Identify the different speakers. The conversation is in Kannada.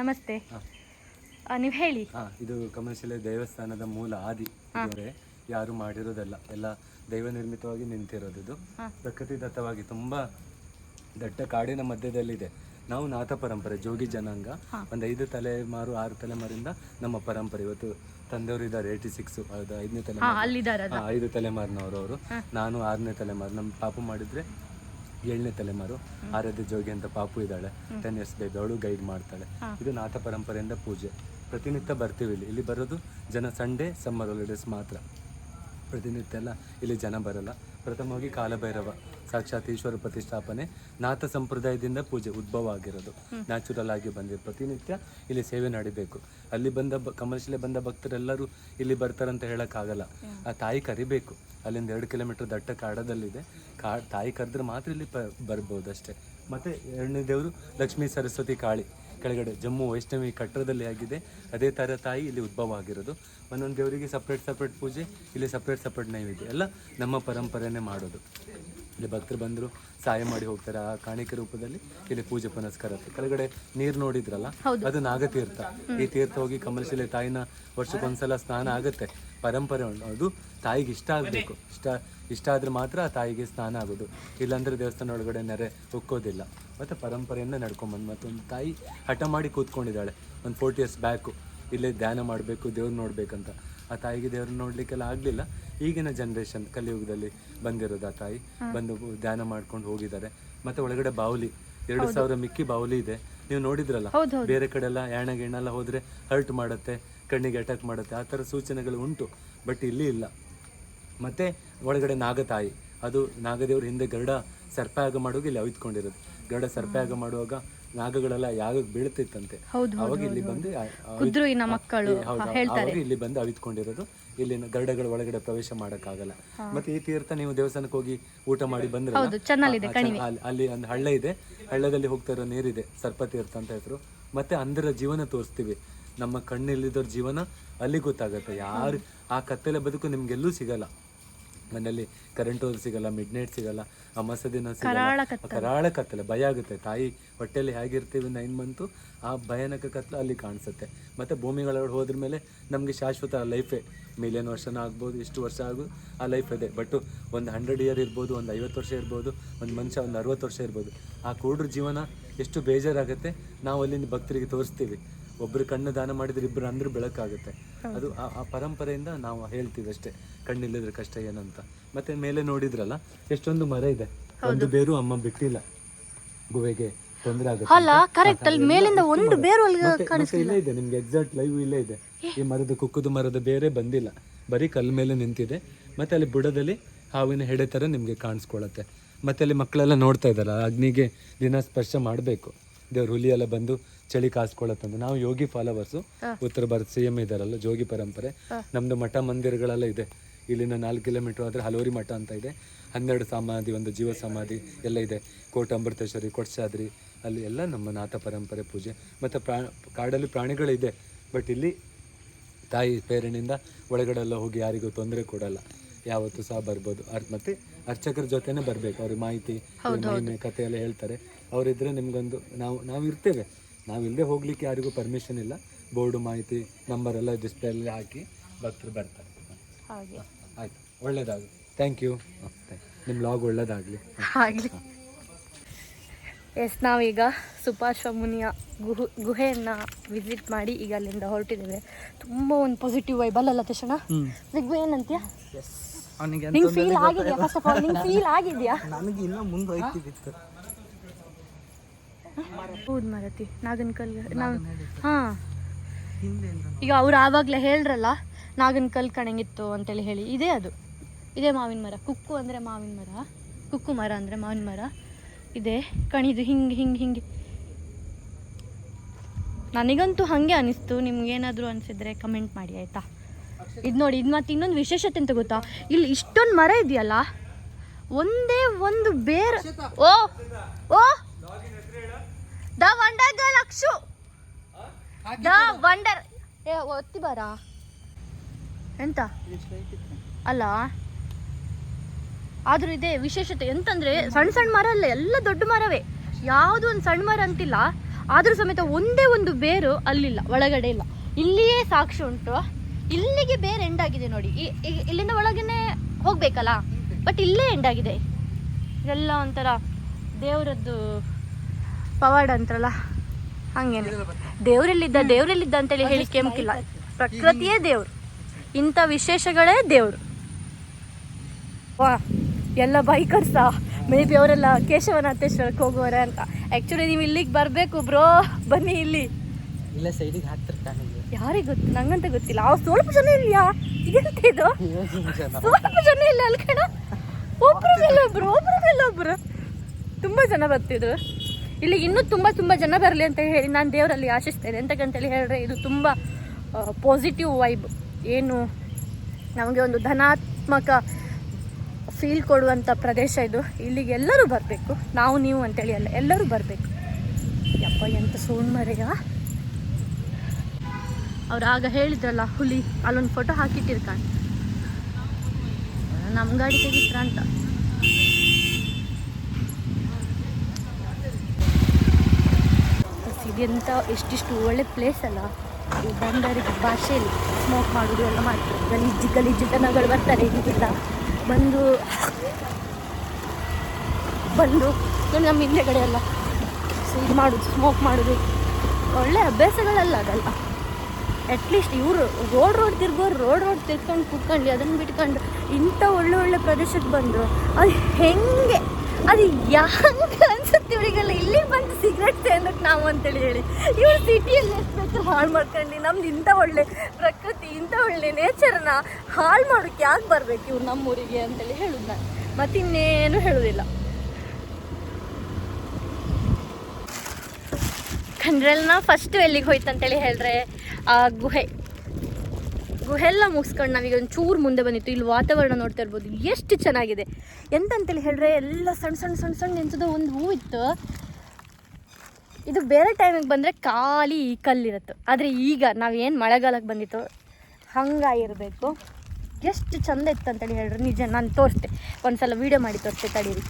Speaker 1: ನಮಸ್ತೆ. ನೀವು ಹೇಳಿ.
Speaker 2: ಹಾ ಇದು ಕಮಲಶಿಲೆ ದೇವಸ್ಥಾನದ ಮೂಲ ಆದಿ ಇವರೇ ಯಾರು ಮಾಡಿರೋದಲ್ಲ. ಎಲ್ಲ ದೈವ ನಿರ್ಮಿತವಾಗಿ ನಿಂತಿರೋದು ಇದು.
Speaker 1: ಪ್ರಕೃತಿ
Speaker 2: ದತ್ತವಾಗಿ ತುಂಬಾ ದಟ್ಟ ಕಾಡಿನ ಮಧ್ಯದಲ್ಲಿದೆ. ನಾವು ನಾಥ ಪರಂಪರೆ ಜೋಗಿ ಜನಾಂಗ. ಒಂದು ಐದು ತಲೆಮಾರು ಆರು ತಲೆಮಾರಿಂದ ನಮ್ಮ ಪರಂಪರೆ. ಇವತ್ತು ತಂದೆಯವರು ಇದ್ದಾರೆ ಏಯ್ಟಿ ಸಿಕ್ಸ್ ಐದನೇ ತಲೆಮಾರು ಐದು ತಲೆಮಾರಿನವರು ಅವರು. ನಾನು ಆರನೇ ತಲೆಮಾರು ನಮ್ಮ ಪಾಪು ಮಾಡಿದ್ರೆ ಏಳನೇ ತಲೆಮಾರು ಆರಾಧ್ಯ ಜೋಗಿ ಅಂತ ಪಾಪು ಇದ್ದಾಳೆ. ಟೆನ್ ಇಯರ್ಸ್ ಬೇಬಿ ಅವಳು ಗೈಡ್ ಮಾಡ್ತಾಳೆ. ಇದು ನಾಥ ಪರಂಪರೆಯಿಂದ ಪೂಜೆ. ಪ್ರತಿನಿತ್ಯ ಬರ್ತೀವಿ ಇಲ್ಲಿ. ಇಲ್ಲಿ ಬರೋದು ಜನ ಸಂಡೇ ಸಮ್ಮರ್ ಹಾಲಿಡೇಸ್ ಮಾತ್ರ. ಪ್ರತಿನಿತ್ಯ ಎಲ್ಲ ಇಲ್ಲಿ ಜನ ಬರಲ್ಲ. ಪ್ರಥಮವಾಗಿ ಕಾಲಭೈರವ ಸಾಕ್ಷಾತ್ ಈಶ್ವರ ಪ್ರತಿಷ್ಠಾಪನೆ ನಾಥ ಸಂಪ್ರದಾಯದಿಂದ ಪೂಜೆ ಉದ್ಭವ ಆಗಿರೋದು. ನ್ಯಾಚುರಲ್ ಆಗಿ ಬಂದಿದೆ. ಪ್ರತಿನಿತ್ಯ ಇಲ್ಲಿ ಸೇವೆ ನಡಿಬೇಕು. ಅಲ್ಲಿ ಬಂದ ಕಮರ್ಷಿಯಲ್ ಬಂದ ಭಕ್ತರೆಲ್ಲರೂ ಇಲ್ಲಿ ಬರ್ತಾರಂತ ಹೇಳೋಕ್ಕಾಗಲ್ಲ. ಆ ತಾಯಿ ಕರಿಬೇಕು. ಅಲ್ಲಿಂದ ಎರಡು ಕಿಲೋಮೀಟರ್ ದಟ್ಟ ಕಾಡದಲ್ಲಿದೆ. ಕಾ, ತಾಯಿ ಕರೆದ್ರೆ ಮಾತ್ರ ಇಲ್ಲಿ ಪ, ಬರ್ಬೋದು ಅಷ್ಟೇ. ಮತ್ತೆ ಎರಡನೇ ದೇವರು ಲಕ್ಷ್ಮೀ ಸರಸ್ವತಿ ಕಾಳಿ. ಕೆಳಗಡೆ ಜಮ್ಮು ವೈಷ್ಣವಿ ಕಟ್ಟಡದಲ್ಲಿ ಆಗಿದೆ. ಅದೇ ಥರ ತಾಯಿ ಇಲ್ಲಿ ಉದ್ಭವ ಆಗಿರೋದು. ಒಂದೊಂದು ದೇವರಿಗೆ ಸಪ್ರೇಟ್ ಸಪ್ರೇಟ್ ಪೂಜೆ, ಇಲ್ಲಿ ಸಪ್ರೇಟ್ ಸಪ್ರೇಟ್ ನೈವೇದ್ಯ. ಎಲ್ಲ ನಮ್ಮ ಪರಂಪರೆನೇ ಮಾಡೋದು. ಇಲ್ಲಿ ಭಕ್ತರು ಬಂದರು ಸಹಾಯ ಮಾಡಿ ಹೋಗ್ತಾರೆ ಆ ಕಾಣಿಕೆ ರೂಪದಲ್ಲಿ ಇಲ್ಲಿ ಪೂಜೆ ಪುನಸ್ಕಾರ. ಕೆಳಗಡೆ ನೀರು ನೋಡಿದ್ರಲ್ಲ ಅದು ನಾಗತೀರ್ಥ. ಈ ತೀರ್ಥ ಹೋಗಿ ಕಮಲಶಿಲೆ ತಾಯಿನ ವರ್ಷಕ್ಕೊಂದ್ಸಲ ಸ್ನಾನ ಆಗುತ್ತೆ. ಪರಂಪರೆ ಉಂಟು. ಅದು ತಾಯಿಗೆ ಇಷ್ಟ ಆಗಬೇಕು. ಇಷ್ಟ ಇಷ್ಟ ಆದ್ರೆ ಮಾತ್ರ ಆ ತಾಯಿಗೆ ಸ್ನಾನ ಆಗೋದು. ಇಲ್ಲಾಂದ್ರೆ ದೇವಸ್ಥಾನ ಒಳಗಡೆ ನೆರೆ ಉಕ್ಕೋದಿಲ್ಲ ಮತ್ತು ಪರಂಪರೆಯನ್ನು ನಡ್ಕೊಂಬಂದು ಮತ್ತೊಂದು ತಾಯಿ ಹಠ ಮಾಡಿ ಕೂತ್ಕೊಂಡಿದ್ದಾಳೆ. ಒಂದು ಫೋರ್ಟಿ ಇಯರ್ಸ್ ಬ್ಯಾಕು ಇಲ್ಲೇ ಧ್ಯಾನ ಮಾಡಬೇಕು ದೇವ್ರು ನೋಡ್ಬೇಕಂತ. ಆ ತಾಯಿಗೆ ದೇವ್ರನ್ನ ನೋಡ್ಲಿಕ್ಕೆಲ್ಲ ಆಗಲಿಲ್ಲ. ಈಗಿನ ಜನ್ರೇಷನ್ ಕಲಿಯುಗದಲ್ಲಿ ಬಂದಿರೋದು ಆ ತಾಯಿ. ಬಂದು ಧ್ಯಾನ ಮಾಡ್ಕೊಂಡು ಹೋಗಿದ್ದಾರೆ. ಮತ್ತೆ ಒಳಗಡೆ ಬಾವಲಿ ಎರಡು ಸಾವಿರ ಮಿಕ್ಕಿ ಬಾವಲಿ ಇದೆ. ನೀವು ನೋಡಿದ್ರಲ್ಲ? ಬೇರೆ ಕಡೆ ಎಲ್ಲ ಯಾಣ ಗಿಣ್ಣೆಲ್ಲ ಹೋದ್ರೆ ಹರ್ಟ್ ಮಾಡುತ್ತೆ ಕಣ್ಣಿಗೆ ಅಟ್ಯಾಕ್ ಮಾಡುತ್ತೆ. ಆ ಥರ ಸೂಚನೆಗಳು ಉಂಟು ಬಟ್ ಇಲ್ಲಿ ಇಲ್ಲ. ಮತ್ತೆ ಒಳಗಡೆ ನಾಗತಾಯಿ. ಅದು ನಾಗದೇವ್ರ ಹಿಂದೆ ಗರುಡ ಸರ್ಪಯಾಗ ಮಾಡುವಾಗ ಇಲ್ಲಿ ಅವಿತ್ಕೊಂಡಿರೋದು. ಗರುಡ ಸರ್ಪಯಾಗ ಮಾಡುವಾಗ ನಾಗಗಳೆಲ್ಲ ಯಾವಾಗ ಬೀಳ್ತಿತ್ತಂತೆ. ಅವಾಗ ಇಲ್ಲಿ ಬಂದು ಆ-
Speaker 1: ಮಕ್ಕಳು
Speaker 2: ಹೇಳ್ತಾರೆ. ಇಲ್ಲಿ ಬಂದು ಅವಿತ್ಕೊಂಡಿರೋದು. ಇಲ್ಲಿನ ಗರ್ಡಗಳ ಒಳಗಡೆ ಪ್ರವೇಶ ಮಾಡಕ್ಕಾಗಲ್ಲ. ಮತ್ತೆ ಈ ತೀರ್ಥ ನೀವು ದೇವಸ್ಥಾನಕ್ಕೆ ಹೋಗಿ ಊಟ ಮಾಡಿ ಬಂದ್ರೆ ಅಲ್ಲಿ? ಒಂದು ಹಳ್ಳ ಇದೆ. ಹಳ್ಳದಲ್ಲಿ ಹೋಗ್ತಾ ಇರೋ ನೀರಿದೆ ಸರ್ಪತೀರ್ಥ ಅಂತ ಹೆಸರು. ಮತ್ತೆ ಅಂದ್ರ ಜೀವನ ತೋರಿಸ್ತೀವಿ. ನಮ್ಮ ಕಣ್ಣಲ್ಲಿದ್ದವ್ರ ಜೀವನ ಅಲ್ಲಿ ಗೊತ್ತಾಗತ್ತೆ. ಯಾರು ಆ ಕತ್ತಲೆ ಬದುಕು ನಿಮ್ಗೆಲ್ಲೂ ಸಿಗಲ್ಲ. ಮನೆಯಲ್ಲಿ ಕರೆಂಟ್ ಸಿಗಲ್ಲ ಮಿಡ್ ನೈಟ್ ಸಿಗಲ್ಲ ಆ ದಿನ ಸಿಗಲ್ಲ ಕರಾಳ ಕತ್ತಲೆ. ಭಯ ಆಗುತ್ತೆ. ತಾಯಿ ಹೊಟ್ಟೆಯಲ್ಲಿ ಹೇಗಿರ್ತೀವಿ ನೈನ್ ಮಂತು ಆ ಭಯಾನಕ ಕತ್ತಲೆ ಅಲ್ಲಿ ಕಾಣಿಸುತ್ತೆ. ಮತ್ತೆ ಭೂಮಿಗಳೊಳಗೆ ಹೋದ್ರ ಮೇಲೆ ನಮಗೆ ಶಾಶ್ವತ ಲೈಫೇ ಮಿಲಿಯನ್ ವರ್ಷನ ಆಗ್ಬೋದು ಎಷ್ಟು ವರ್ಷ ಆಗೋದು ಆ ಲೈಫ್ ಇದೆ. ಬಟ್ ಒಂದು ಹಂಡ್ರೆಡ್ ಇಯರ್ ಇರ್ಬೋದು ಒಂದು ಐವತ್ತು ವರ್ಷ ಇರ್ಬೋದು ಒಂದು ಮನುಷ್ಯ ಒಂದು ಅರವತ್ತು ವರ್ಷ ಇರ್ಬೋದು. ಆ ಕೂಡ್ರ ಜೀವನ ಎಷ್ಟು ಬೇಜಾರಾಗುತ್ತೆ ನಾವು ಅಲ್ಲಿಂದ ಭಕ್ತರಿಗೆ ತೋರಿಸ್ತೀವಿ. ಒಬ್ರು ಕಣ್ಣು ದಾನ ಮಾಡಿದ್ರೆ ಇಬ್ಬರು ಅಂದ್ರೆ ಬೆಳಕಾಗುತ್ತೆ. ಅದು ಆ- ಆ ಪರಂಪರೆಯಿಂದ ನಾವು ಹೇಳ್ತೀವಿ ಅಷ್ಟೇ. ಕಣ್ಣಿಲ್ಲದ್ರೆ ಕಷ್ಟ ಏನಂತ ಮತ್ತೆ ಮೇಲೆ ನೋಡಿದ್ರಲ್ಲ ಎಷ್ಟೊಂದು ಮರ ಇದೆ. ಒಂದು ಬೇರು ಅಮ್ಮ ಬಿಟ್ಟಿಲ್ಲ. ಗುವೆಗೆ ತೊಂದರೆ ಆಗುತ್ತೆ
Speaker 1: ಅಲ್ಲ ಕರೆಕ್ಟ್ ಅಲ್ಲಿ ಮೇಲಿಂದ ಒಂದು ಬೇರು ಅಲ್ಲಿ
Speaker 2: ಮತ್ತೆ- ಮತ್ತೆ ಇಲ್ಲೇ ಇದೆ ನಿಮ್ಗೆ ಎಕ್ಸಾಕ್ಟ್ ಲೈವ್ ಇಲ್ಲೇ ಇದೆ. ಈ ಮರದ ಕುಕ್ಕುದು ಮರದ ಬೇರೆ ಬಂದಿಲ್ಲ. ಬರೀ ಕಲ್ ಮೇಲೆ ನಿಂತಿದೆ. ಮತ್ತೆ ಅಲ್ಲಿ ಬುಡದಲ್ಲಿ ಹಾವಿನ ಹೆಡೆ ತರ ನಿಮ್ಗೆ ಕಾಣಿಸ್ಕೊಳತ್ತೆ. ಮತ್ತೆ ಅಲ್ಲಿ ಮಕ್ಕಳೆಲ್ಲ ನೋಡ್ತಾ ಇದಾರ ಅಗ್ನಿಗೆ ದಿನ ಸ್ಪರ್ಶ ಮಾಡಬೇಕು. ದೇವ್ರ ಹುಲಿ ಎಲ್ಲ ಬಂದು ಚಳಿ ಕಾಸ್ಕೊಳತ್ತಂದ್ರೆ ನಾವು ಯೋಗಿ ಫಾಲೋವರ್ಸು ಉತ್ತರ ಭಾರತ ಸಿ ಎಂ ಇದಾರಲ್ಲ ಜೋಗಿ ಪರಂಪರೆ. ನಮ್ದು ಮಠ ಮಂದಿರಗಳೆಲ್ಲ ಇದೆ. ಇಲ್ಲಿನ ನಾಲ್ಕು ಕಿಲೋಮೀಟರ್ ಆದ್ರೆ ಹಲವರಿ ಮಠ ಅಂತ ಇದೆ. ಹನ್ನೆರಡು ಸಮಾಧಿ ಒಂದು ಜೀವ ಸಮಾಧಿ ಎಲ್ಲ ಇದೆ. ಕೋಟ ಅಮೃತೇಶ್ವರಿ ಕೊಟ್ಸಾದ್ರಿ ಅಲ್ಲಿ ಎಲ್ಲ ನಮ್ಮ ನಾಥ ಪರಂಪರೆ ಪೂಜೆ. ಮತ್ತು ಪ್ರಾ ಕಾಡಲ್ಲಿ ಪ್ರಾಣಿಗಳಿದೆ. ಬಟ್ ಇಲ್ಲಿ ತಾಯಿ ಪ್ರೇರಣೆಯಿಂದ ಒಳಗಡೆ ಎಲ್ಲ ಹೋಗಿ ಯಾರಿಗೂ ತೊಂದರೆ ಕೊಡಲ್ಲ. ಯಾವತ್ತೂ ಸಹ ಬರ್ಬೋದು. ಅರ್ ಮತ್ತೆ ಅರ್ಚಕರ ಜೊತೆನೇ ಬರ್ಬೇಕು. ಅವ್ರ ಮಾಹಿತಿ ಮಹಿಮೆ ಕಥೆ ಎಲ್ಲ ಹೇಳ್ತಾರೆ. ಅವರಿದ್ರೆ ನಿಮ್ಗೊಂದು ನಾವು ನಾವು ಇರ್ತೇವೆ. ನಾವು ಇಲ್ಲದೆ ಹೋಗ್ಲಿಕ್ಕೆ ಯಾರಿಗೂ ಪರ್ಮಿಷನ್ ಇಲ್ಲ. ಬೋರ್ಡು ಮಾಹಿತಿ ನಂಬರ್ ಎಲ್ಲ ಅಲ್ಲಿ ಹಾಕಿ ಭಕ್ತರು ಬರ್ತಾರೆ. ಆಯ್ತು. ಒಳ್ಳೇದಾಗಲಿ. ಥ್ಯಾಂಕ್ ಯು ನಿಮ್ಮ ಲಾಗ್ ಒಳ್ಳೇದಾಗಲಿ.
Speaker 1: ಆಗಲಿ. ಎಸ್ ನಾವೀಗ ಸುಪಾರ್ಶ್ವ ಮುನಿಯ ಗುಹು ಗುಹೆಯನ್ನು ವಿಸಿಟ್ ಮಾಡಿ ಈಗ ಅಲ್ಲಿಂದ ಹೊರಟಿದ್ದೇವೆ. ತುಂಬ ಒಂದು ಪಾಸಿಟಿವ್ ವೈಬ್ ಅಲ್ಲ ತಕ್ಷಣ ದಿಗ್ಗು ಏನಂತೀಯ? ನಿಂಗೆ ಫೀಲ್ ಆಗಿದೆಯಾ ಫಸ್ಟ್ ಆಫ್ ಆಲ್ ನಿಂಗೆ ಫೀಲ್ ಆಗಿದೆಯಾ?
Speaker 3: ನನಗೆ ಇನ್ನ ಮುಂದೆ ಹೋಯ್ತಿದ್ದಿತ್ತು
Speaker 1: ಹೌದು ಮಾರತಿ. ನಾಗನ ಕಲ್ ನಾವು ಹಾಂ. ಈಗ ಅವ್ರು ಆವಾಗಲೇ ಹೇಳ್ರಲ್ಲ ನಾಗನಕಲ್ ಕಣಂಗಿತ್ತು ಅಂತೇಳಿ ಹೇಳಿ. ಇದೇ ಅದು. ಇದೇ ಮಾವಿನ ಮರ. ಕುಕ್ಕು ಅಂದರೆ ಮಾವಿನ ಮರ. ಕುಕ್ಕು ಮರ ಅಂದರೆ ಮಾವಿನ ಮರ. ಇದೆ. ಕಣಿದು ಹಿಂಗೆ ಹಿಂಗೆ ಹಿಂಗೆ. ನನಗಂತೂ ಹಾಗೆ ಅನಿಸ್ತು. ನಿಮ್ಗೇನಾದರೂ ಅನಿಸಿದ್ರೆ ಕಮೆಂಟ್ ಮಾಡಿ ಆಯಿತಾ? ಇದು ನೋಡಿ ಇದು ಮತ್ತು ಇನ್ನೊಂದು ವಿಶೇಷತೆ ಅಂತ ಗೊತ್ತಾ? ಇಲ್ಲಿ ಇಷ್ಟೊಂದು ಮರ ಇದೆಯಲ್ಲ? ಒಂದೇ ಒಂದು ಬೇರೆ ಓ! ಓ! The wonder girl Akshu! The wonder ಏ ಒತ್ತಿ ಬಾರಾ? ಎಂತ? ಅಲ್ಲ? ಆದ್ರೂ ಇದೆ ವಿಶೇಷತೆ. ಎಂತಂದ್ರೆ ಸಣ್ಣ ಸಣ್ಣ ಮರ ಅಲ್ಲ ಎಲ್ಲ ದೊಡ್ಡ ಮರವೇ. ಯಾವುದು ಒಂದು ಸಣ್ಣ ಮರ ಅಂತಿಲ್ಲ. ಆದ್ರೂ ಸಮೇತ ಒಂದೇ ಒಂದು ಬೇರು ಅಲ್ಲಿಲ್ಲ, ಒಳಗಡೆ ಇಲ್ಲ. ಇಲ್ಲಿಯೇ ಸಾಕ್ಷಿ ಉಂಟು. ಇಲ್ಲಿಗೆ ಬೇರೆ ಎಂಡ್ ಆಗಿದೆ ನೋಡಿ. ಇಲ್ಲಿಂದ ಒಳಗೇನೆ ಹೋಗ್ಬೇಕಲ್ಲ? ಬಟ್ ಇಲ್ಲೇ ಎಂಡ್ ಆಗಿದೆ. ಇದೆಲ್ಲ ಒಂಥರ ದೇವರದ್ದು ಪವಾಡ ಅಂತಾರಲ್ಲ? ಹಂಗೇನೆ. ದೇವರಲ್ಲಿದ್ದ ದೇವರಲ್ಲಿದ್ದ ಅಂತೇಳಿ ಹೇಳಿ ಕೆಂಪಿಲ್ಲ ಪ್ರಕೃತಿಯೇ ದೇವರು. ಇಂಥ ವಿಶೇಷಗಳೇ ದೇವರು. ವಾ, ಎಲ್ಲ ಬೈಕರ್ಸ ಮೇ ಬಿ ಅವರೆಲ್ಲ ಕೇಶವನಾಥೇಶ್ವರಕ್ಕೆ ಹೋಗೋರೆ ಅಂತ. ಆ್ಯಕ್ಚುಲಿ ನೀವು ಇಲ್ಲಿಗೆ ಬರಬೇಕು ಬ್ರೋ ಬನ್ನಿ ಇಲ್ಲಿ.
Speaker 3: ಇಲ್ಲ ಸೈಡಿಗೆ ಹಾಕ್ತಿರ್ತಾನೆ
Speaker 1: ಯಾರಿಗೆ ಗೊತ್ತು? ನಂಗಂತ ಗೊತ್ತಿಲ್ಲ. ಅವ್ ಸ್ವಲ್ಪ ಜನ ಇಲ್ಯಾ? ಇದೆಂತ ಇದು? ಸ್ವಲ್ಪ ಜನ ಇಲ್ಲ ಅಲ್ಲಿ ಕಣ. ಒಬ್ರು ಮೇಲೆ ಒಬ್ರು ಒಬ್ರು ಮೇಲೆ ಒಬ್ರು. ತುಂಬಾ ಜನ ಬರ್ತಿದ್ರು. ಇಲ್ಲಿ ಇನ್ನೂ ತುಂಬ ತುಂಬ ಜನ ಬರಲಿ ಅಂತ ಹೇಳಿ ನಾನು ದೇವರಲ್ಲಿ ಆಶಿಸ್ತೇನೆ. ಎಂತಕ್ಕಂತೇಳಿ ಹೇಳಿದ್ರೆ ಇದು ತುಂಬ ಪಾಸಿಟಿವ್ ವೈಬ್ ಏನು? ನಮಗೆ ಒಂದು ಧನಾತ್ಮಕ ಫೀಲ್ ಕೊಡುವಂಥ ಪ್ರದೇಶ ಇದು. ಇಲ್ಲಿಗೆ ಎಲ್ಲರೂ ಬರಬೇಕು. ನಾವು, ನೀವು ಅಂತೇಳಿ ಅಲ್ಲ, ಎಲ್ಲರೂ ಬರಬೇಕು. ಯಪ್ಪ, ಎಂತ ಸೋಣ್ಮರೆಯ ಅವ್ರು ಆಗ ಹೇಳಿದ್ರಲ್ಲ, ಹುಲಿ, ಅಲ್ಲೊಂದು ಫೋಟೋ ಹಾಕಿಟ್ಟಿರ್ಕ ಕಾಣ್. ನಮ್ಮ ಗಾಡಿ ತೆಗಿತ್ರ ಅಂತ. ಎಂತ, ಎಷ್ಟಿಷ್ಟು ಒಳ್ಳೆ ಪ್ಲೇಸ್ ಅಲ್ಲ. ಈ ಬಂದರಿಗೆ ಭಾಷೆಯಲ್ಲಿ ಸ್ಮೋಕ್ ಮಾಡೋದು ಎಲ್ಲ ಮಾಡ್ತಾರೆ. ಗಲೀಜು ಗಲೀಜು ಜನಗಳು ಬರ್ತಾರೆ ಇದಕ್ಕೆಲ್ಲ ಬಂದು ಬಂದು ನಮ್ಮ ಹಿಂದೆಗಡೆ ಎಲ್ಲ ಇದು ಮಾಡೋದು ಸ್ಮೋಕ್ ಮಾಡೋದು. ಒಳ್ಳೆ ಅಭ್ಯಾಸಗಳಲ್ಲ ಅದಲ್ಲ. ಅಟ್ಲೀಸ್ಟ್ ಇವರು ರೋಡ್ ರೋಡ್ ತಿರ್ಗೋರು ರೋಡ್ ರೋಡ್ ತಿರ್ಕೊಂಡು ಕುತ್ಕೊಂಡು ಅದನ್ನು ಬಿಟ್ಕೊಂಡು ಇಂಥ ಒಳ್ಳೆ ಒಳ್ಳೆ ಪ್ರದೇಶಕ್ಕೆ ಬಂದರು. ಅದು ಹೆಂಗೆ? ಅದು ಯಾಕೆ ಅನ್ಸುತ್ತೆ ಇವರಿಗೆಲ್ಲ ಇಲ್ಲಿ ಬಂದು ಸಿಗರೆಟ್ ಸೇರ್ಬೇಕು ನಾವು ಅಂತೇಳಿ ಹೇಳಿ. ಇವ್ರು ಸಿಟಿಯಲ್ಲಿ ಎಷ್ಟು ಬೇಕಾದ್ರೆ ಹಾಳು ಮಾಡ್ಕೊಂಡು, ನಮ್ದು ಇಂಥ ಒಳ್ಳೆ ಪ್ರಕೃತಿ, ಇಂಥ ಒಳ್ಳೆ ನೇಚರ್ನ ಹಾಳು ಮಾಡೋಕ್ಕೆ ಯಾಕೆ ಬರಬೇಕು ಇವ್ರು ನಮ್ಮೂರಿಗೆ ಅಂತೇಳಿ ಹೇಳುದು ನಾನು. ಮತ್ತಿನ್ನೇನು ಹೇಳೋದಿಲ್ಲ. ಕಂಡ್ರೆಲ್ಲ ನಾವು ಫಸ್ಟ್ ಎಲ್ಲಿಗೆ ಹೋಯ್ತು ಅಂತೇಳಿ ಹೇಳಿದ್ರೆ, ಆ ಗುಹೆ. ಎಲ್ಲ ಮುಗಿಸ್ಕೊಂಡು ನಾವೀಗ ಒಂದು ಚೂರು ಮುಂದೆ ಬಂದಿತ್ತು. ಇಲ್ಲಿ ವಾತಾವರಣ ನೋಡ್ತಾ ಇರ್ಬೋದು. ಎಷ್ಟು ಚೆನ್ನಾಗಿದೆ. ಎಂತಂತೇಳಿ ಹೇಳಿದ್ರೆ ಎಲ್ಲ ಸಣ್ಣ ಸಣ್ಣ ಸಣ್ಣ ಸಣ್ಣ ನಿಂತದ ಒಂದು ಹೂ ಇತ್ತು. ಇದು ಬೇರೆ ಟೈಮಿಗೆ ಬಂದರೆ ಖಾಲಿ ಕಲ್ಲಿರುತ್ತೆ. ಆದರೆ ಈಗ ನಾವೇನು ಮಳೆಗಾಲಕ್ಕೆ ಬಂದಿತ್ತು, ಹಂಗಾಗಿರಬೇಕು. ಎಷ್ಟು ಚಂದ ಇತ್ತು ಅಂತೇಳಿ ಹೇಳ್ರಿ, ನಿಜ ನಾನು ತೋರಿಸ್ತೆ. ಒಂದು ಸಲ ವೀಡಿಯೋ ಮಾಡಿ ತೋರಿಸ್ತೆ, ತಡೀರಿ.